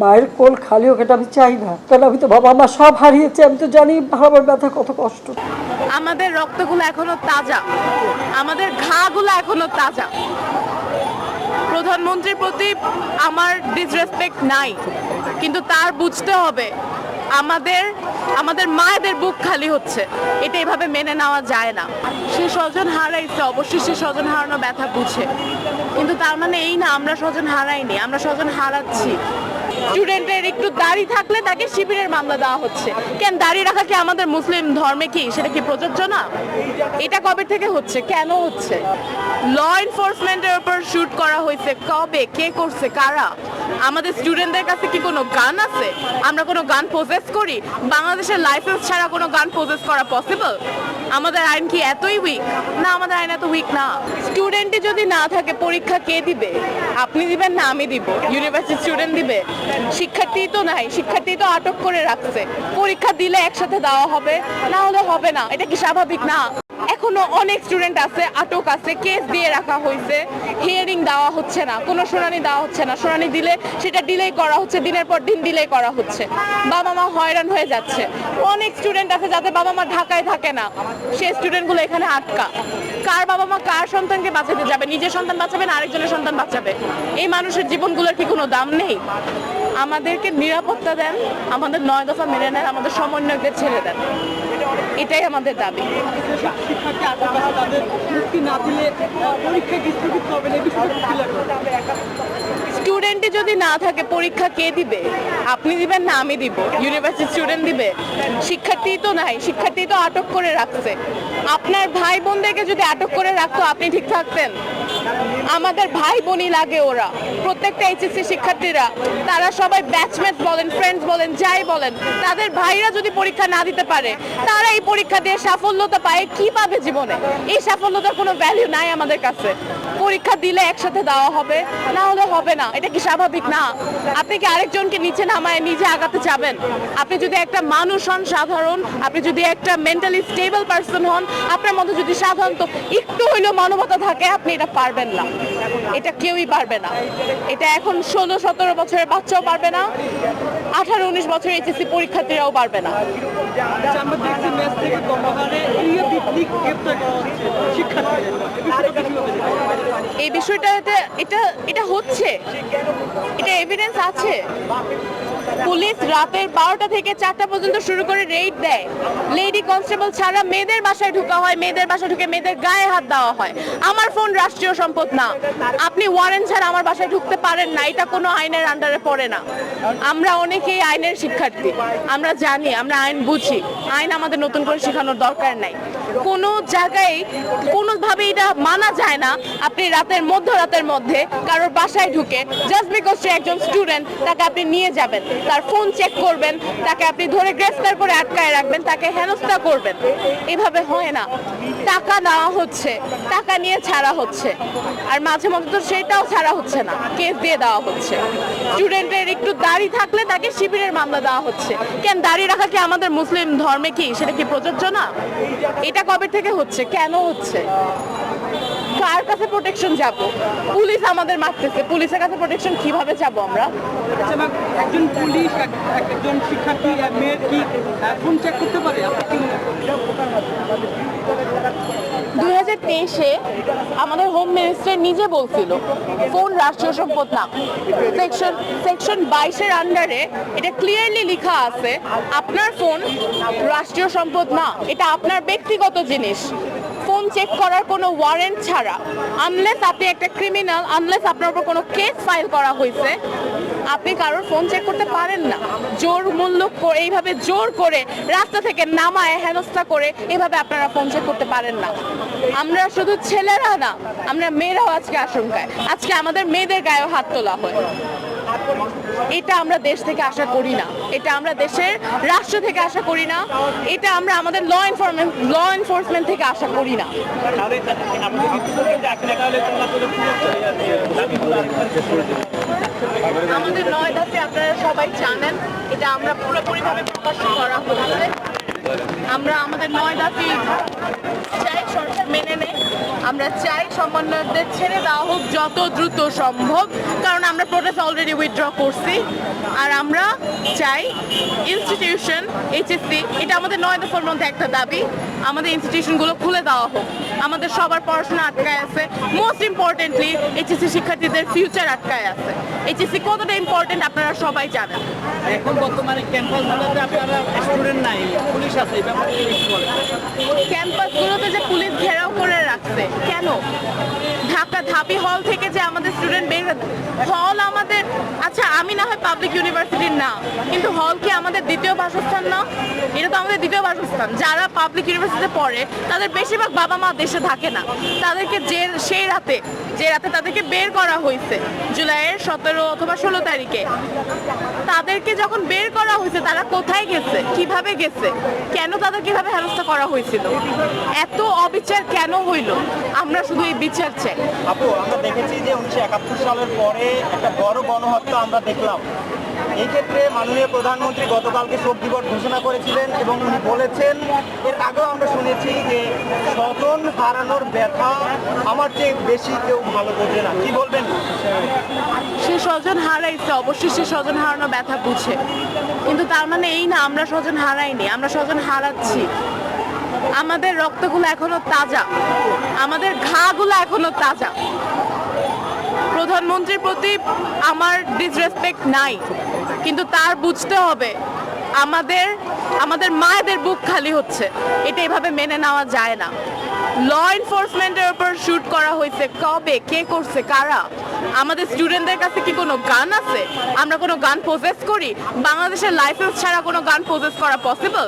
মায়ের কোল খালি এটা আমি চাই না। কারণ আমি তো বাবা মা সব হারিয়েছি, আমি তো জানি হারাবার ব্যথা কত কষ্ট। আমাদের রক্তগুলো এখনও তাজা। আমাদের ঘাগুলো এখনও তাজা। প্রধানমন্ত্রীর প্রতি আমার ডিসরেসপেক্ট নাই। কিন্তু তার বুঝতে হবে, আমাদের আমাদের মায়েদের বুক খালি হচ্ছে। এটা এভাবে মেনে নেওয়া যায় না। সে স্বজন হারাইছে, অবশ্যই সে স্বজন হারানো ব্যথা বুঝে। কিন্তু তার মানে এই না, আমরা স্বজন হারাইনি, আমরা স্বজন হারাচ্ছি। স্টুডেন্টের একটু দাড়ি থাকলে তাকে শিবিরের মামলা দেওয়া হচ্ছে। কেন দাড়ি রাখা কি আমাদের মুসলিম ধর্মে কি? সেটা কি প্রযোজ্য না? এটা কবে থেকে হচ্ছে? কেন হচ্ছে? ল এনফোর্সমেন্টের উপর শুট করা হয়েছে কবে? কে করছে? কারা? আমাদের স্টুডেন্টদের কাছে কি কোনো গান আছে? আমরা কোনো গান প্রসেস করি? বাংলাদেশের লাইসেন্স ছাড়া কোনো গান প্রসেস করা পসিবল আমাদের আইন কি এতই উইক না, আমাদের আইন এত উইক না। স্টুডেন্টই যদি না থাকে, পরীক্ষা কে দিবে? আপনি দিবেন না, আমি দিব। ইউনিভার্সিটি স্টুডেন্ট দিবে? শিক্ষার্থী তো নাই, শিক্ষার্থী তো আটক করে রাখছে। পরীক্ষা দিলে একসাথে দেওয়া হবে, না হলে হবে না। এটা কি স্বাভাবিক? না। এখনও অনেক স্টুডেন্ট আছে, আটক আছে কেস দিয়ে রাখা হয়েছে। হিয়ারিং দেওয়া হচ্ছে না, কোনো শুনানি দেওয়া হচ্ছে না। শুনানি দিলে সেটা ডিলে করা হচ্ছে, দিনের পর দিন ডিলে করা হচ্ছে। বাবা মা হয়রান হয়ে যাচ্ছে। অনেক স্টুডেন্ট আছে যাদের বাবা মা ঢাকায় থাকে না। সেই স্টুডেন্টগুলো এখানে আটকা। কার বাবা মা কার সন্তানকে বাঁচাতে যাবে? নিজের সন্তান বাঁচাবে না আরেকজনের সন্তান বাঁচাবে? এই মানুষের জীবনগুলোর কি কোনো দাম নেই? আমাদেরকে নিরাপত্তা দেন, আমাদের নয় দফা মেনে নেন, আমাদের সমন্বয়কদের ছেড়ে দেন। এটাই আমাদের দাবি। স্টুডেন্টই যদি না থাকে, পরীক্ষা কে দিবে? আপনি দিবেন না, আমি দিব। ইউনিভার্সিটি স্টুডেন্ট দিবে। শিক্ষার্থী তো নাই, শিক্ষার্থী তো আটক করে রাখছে। আপনার ভাই বোনদেরকে যদি আটক করে রাখতো, আপনি ঠিক থাকতেন। আমাদের ভাই বোনই লাগে ওরা। প্রত্যেকটা এইচএসসি শিক্ষার্থীরা, তারা সবাই ব্যাচমেট বলেন ফ্রেন্ডস বলেন, যাই বলেন, তাদের ভাইরা যদি পরীক্ষা না দিতে পারে, তারা এই পরীক্ষা দিয়ে সাফল্যতা পায় কি পাবে জীবনে? এই সাফল্যতার কোনো ভ্যালু নাই আমাদের কাছে। পরীক্ষা দিলে একসাথে দেওয়া হবে, না হলে হবে না, এটা কি স্বাভাবিক? না। আপনি কি আরেকজনকে নিচে নামায় নিজে আগাতে যাবেন? আপনি যদি একটা মানুষ হন সাধারণ, আপনি যদি একটা মেন্টালি স্টেবল পার্সন হন আপনার মধ্যে যদি সাধারণত একটু হইলেও মানবতা থাকে, আপনি এটা পারবেন না। এটা কেউই পারবে না। এটা এখন ষোলো, সতেরো বছরের বাচ্চাও পারবে না, আঠারো, উনিশ বছরের এইচএসসি পরীক্ষার্থীরাও পারবে না। আমরা গণহারে ক্রিয়া দিক গ্রেপ্তার করা হচ্ছে শিক্ষার্থীদের এই বিষয়টা কীভাবে দেখছেন? এই বিষয়টা এটা- এটা হচ্ছে। এটা এভিডেন্স আছে। পুলিশ রাতের বারোটা থেকে চারটা পর্যন্ত শুরু করে রেড দেয়। লেডি কনস্টেবল ছাড়া মেয়েদের বাসায় ঢোকা হয়, মেয়েদের বাসায় ঢুকে মেয়েদের গায়ে হাত দেওয়া হয়। আমার ফোন রাষ্ট্রীয় সম্পদ না। আপনি ওয়ারেন্ট ছাড়া আমার বাসায় ঢুকতে পারেন না, এটা কোনো আইনের আন্ডারে পড়ে না। আমরা অনেকেই আইনের শিক্ষার্থী। আমরা জানি, আমরা আইন বুঝি। আইন আমাদের নতুন করে শেখানোর দরকার নাই। কোনো জায়গায় কোনোভাবে এটা মানা যায় না। আপনি রাতের মধ্যরাতের মধ্যে কারোর বাসায় ঢুকে জাস্ট বিকজ সে একজন স্টুডেন্ট তাকে আপনি নিয়ে যাবেন। তার ফোন চেক করবেন, তাকে আপনি ধরে গ্রেফতার করে আটকায় রাখবেন, তাকে হেনস্থা করবেন। এভাবে হয় না। টাকা নেওয়া হচ্ছে, টাকা নিয়ে ছাড়া হচ্ছে। আর মাঝে মধ্যে তো সেটাও ছাড়া হচ্ছে না কেস দিয়ে দেওয়া হচ্ছে। স্টুডেন্টের একটু দাড়ি থাকলে তাকে শিবিরের মামলা দেওয়া হচ্ছে। কেন দাড়ি রাখা কি আমাদের মুসলিম ধর্মে কি? সেটা কি প্রযোজ্য না? এটা কবে থেকে হচ্ছে? কেন হচ্ছে? কার কাছে প্রোটেকশন যাব? পুলিশ আমাদের মারতেছে। পুলিশের কাছে প্রোটেকশন কীভাবে যাব আমরা? আচ্ছা একজন পুলিশ এক- এক- একজন শিক্ষার্থী মেয়ের কি ফোন চেক করতে পারে? দুই হাজার তেইশে আমাদের হোম মিনিস্টার নিজে বলছিল ফোন রাষ্ট্রীয় সম্পদ না? সেকশন সেকশন বাইশের আন্ডারে এটা ক্লিয়ারলি লেখা আছে আপনার ফোন রাষ্ট্রীয় সম্পদ না। এটা আপনার ব্যক্তিগত জিনিস। চেক করার কোনো ওয়ারেন্ট ছাড়া আনলেস আপনি একটা ক্রিমিনাল আনলেস আপনার উপর কোনো কেস ফাইল করা হয়েছে, আপনি কারোর ফোন চেক করতে পারেন না। জোর মূল্য এইভাবে জোর করে রাস্তা থেকে নামায়, হেনস্থা করে এভাবে আপনারা ফোন চেক করতে পারেন না। আমরা শুধু ছেলেরা না, আমরা মেয়েরাও আজকে আশঙ্কায়। আজকে আমাদের মেয়েদের গায়েও হাত তোলা হয়। এটা আমরা দেশ থেকে আশা করি না। এটা আমরা দেশের রাষ্ট্র থেকে আশা করি না। এটা আমরা আমাদের ল এনফোর্সমেন্ট ল এনফোর্সমেন্ট থেকে আশা করি না। আমাদের নয় ধাপে আপনারা সবাই জানেন এটা আমরা পুরোপুরিভাবে প্রকাশ করা হচ্ছে। আমরা আমাদের নয় দাবি চাই সরকার মেনে আমরা চাই সমন্বয়কদের ছেড়ে দেওয়া হোক যত দ্রুত সম্ভব, কারণ আমরা প্রোটেস্ট অলরেডি উইথড্র করছি। আর আমরা চাই ইনস্টিটিউশন এইচএসসি এটা আমাদের নয় দফার মধ্যে একটা দাবি আমাদের ইনস্টিটিউশনগুলো খুলে দেওয়া হোক। আমাদের সবার পড়াশোনা আটকায় আছে। মোস্ট ইম্পর্টেন্টলি এইচএসসি শিক্ষার্থীদের ফিউচার আটকায় আছে। এইচএসসি কতটা ইম্পর্টেন্ট আপনারা সবাই জানেন। এখন বর্তমানে ক্যাম্পাসগুলোতে আপনারা স্টুডেন্ট নাই পুলিশ আছে ক্যাম্পাসগুলোতে যে পুলিশ ঘেরাও করে রাখছে কেন? ঢাকা ধাপি হল থেকে আমাদের স্টুডেন্ট বের হল আমাদের আচ্ছা আমি না হয় পাবলিক ইউনিভার্সিটির না, কিন্তু হল কি আমাদের দ্বিতীয় বাসস্থান না? এটা তো আমাদের দ্বিতীয় বাসস্থান। যারা পাবলিক ইউনিভার্সিটিতে পড়ে, তাদের বেশিরভাগ বাবা মা দেশে থাকে না। তাদেরকে যে সেই রাতে যে রাতে তাদেরকে বের করা হয়েছে, জুলাইয়ের সতেরো অথবা ষোলো তারিখে। তাদেরকে যখন বের করা হয়েছে, তারা কোথায় গেছে? কীভাবে গেছে? কেন তাদের কীভাবে হেনস্থা করা হয়েছিল? এত অবিচার কেন হইল? আমরা শুধু এই বিচার চাই। আপু, আমরা দেখেছি যে উনিশশো একাত্তর সালের পরে একটা বড় গণহত্যা আমরা দেখলাম। এই ক্ষেত্রে মাননীয় প্রধানমন্ত্রী গতকালকে শোক দিবস ঘোষণা করেছিলেন এবং উনি বলেছেন, এর আগেও আমরা শুনেছি যে স্বজন হারানোর ব্যথা আমার চেয়ে বেশি কেউ ভালো বোঝে না। কি বলবেন? সে স্বজন হারাইছে, অবশ্যই সে স্বজন হারানো ব্যথা বুঝে। কিন্তু তার মানে এই না, আমরা স্বজন হারাইনি, আমরা স্বজন হারাচ্ছি। আমাদের রক্তগুলো এখনও তাজা, আমাদের ঘাগুলো এখনও তাজা। প্রধানমন্ত্রীর প্রতি আমার ডিসরেসপেক্ট নাই। কিন্তু তার বুঝতে হবে, আমাদের আমাদের মায়েদের বুক খালি হচ্ছে। এটা এভাবে মেনে নেওয়া যায় না। ল এনফোর্সমেন্টের উপর শ্যুট করা হয়েছে কবে? কে করছে? কারা? আমাদের স্টুডেন্টদের কাছে কি কোনো গান আছে? আমরা কোনো গান প্রসেস করি? বাংলাদেশের লাইসেন্স ছাড়া কোনো গান প্রসেস করা পসিবল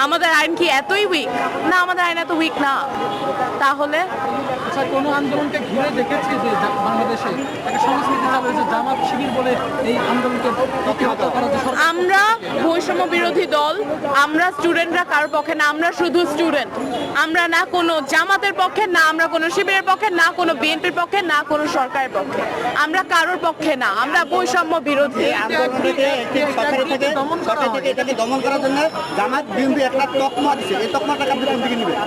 আমাদের আইন কি এতই উইক না আমাদের আইন এত উইক না। তাহলে? আচ্ছা কোনো আন্দোলনকে ঘিরে দেখেছি যে বাংলাদেশে একটা সংস্কৃতি চালু হয়েছে জামাত শিবির বলে এই আন্দোলনকে প্রতিহত করার আমরা বৈষম্য বিরোধী দল আমরা স্টুডেন্টরা কারোর পক্ষে না আমরা শুধু স্টুডেন্ট আমরা না কোনো জামাতের পক্ষে না আমরা কোনো শিবিরের পক্ষে না কোনো বিএনপির পক্ষে না কোনো সরকারের পক্ষে। আমরা কারোর পক্ষে না আমরা বৈষম্য বিরোধী দমন করার জন্য জামাত বিএনপি একটা তকমা দিচ্ছে এই তকমাটাকে আপনি কোন দিকে নেবেন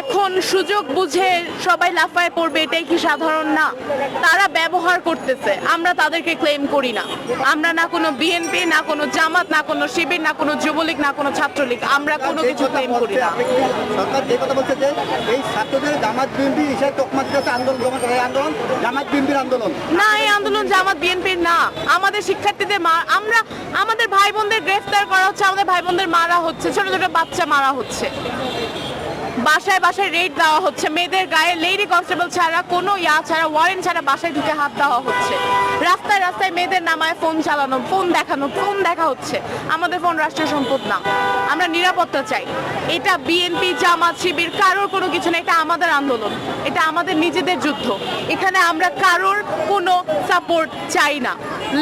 এখন সুযোগ বুঝে সবাই লাফায় পড়বে এটাই কি সাধারণ? না। তারা ব্যবহার করতেছে। আমরা তাদেরকে ক্লেম করি না। আমরা না কোনো বিএনপি না কোনো জামাত না কোনো শিবির না কোনো যুবলীগ না কোনো ছাত্রলীগ। আমরা কোনো কিছু ক্লেম করি না। সরকার যে কথা বলছে যে এই ছাত্রদের জামাত বিএনপি হিসেবে তকমা দিতেছে আন্দোলন আন্দোলন জামাত বিএনপির আন্দোলন। না এই আন্দোলন জামাত বিএনপির না। আমাদের শিক্ষার্থীদের মা আমরা আমাদের ভাই বোনদের গ্রেফতার করা হচ্ছে আমাদের ভাই বোনদের মারা হচ্ছে ছোট ছোট বাচ্চা মারা হচ্ছে। বাসায় বাসায় রেড দেওয়া হচ্ছে। মেয়েদের গায়ে লেডি কনস্টেবল ছাড়া, কোনো ইয়া ছাড়া ওয়ারেন্ট ছাড়া বাসায় ঢুকে হাত দেওয়া হচ্ছে। রাস্তায় রাস্তায় মেয়েদের নামায় ফোন চালানো ফোন দেখানো ফোন দেখা হচ্ছে। আমাদের ফোন রাষ্ট্রীয় সম্পদ না। আমরা নিরাপত্তা চাই। এটা বিএনপি জামাত শিবির, কারোর কোনো কিছু না, এটা আমাদের আন্দোলন। এটা আমাদের নিজেদের যুদ্ধ। এখানে আমরা কারোর কোনো সাপোর্ট চাই না।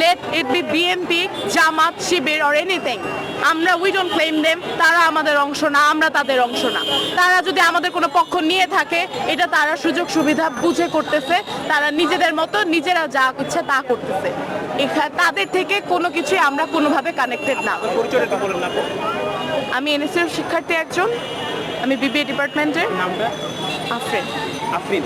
Let it be BNP Jamaat Shibir or anything আমরা উই ডোন্ট ক্লেম দেম তারা আমাদের অংশ না, আমরা তাদের অংশ না। তারা যদি আমাদের কোনো পক্ষ নিয়ে থাকে এটা তারা সুযোগ সুবিধা বুঝে করতেছে তারা নিজেদের মতো নিজেরা যা ইচ্ছা তা করতেছে। এখানে তাদের থেকে কোনো কিছুই আমরা কোনোভাবে কানেক্টেড না। আমি এনএসএ শিক্ষার্থী একজন আমি বিবিএ ডিপার্টমেন্টের আফরিন। আফরিন।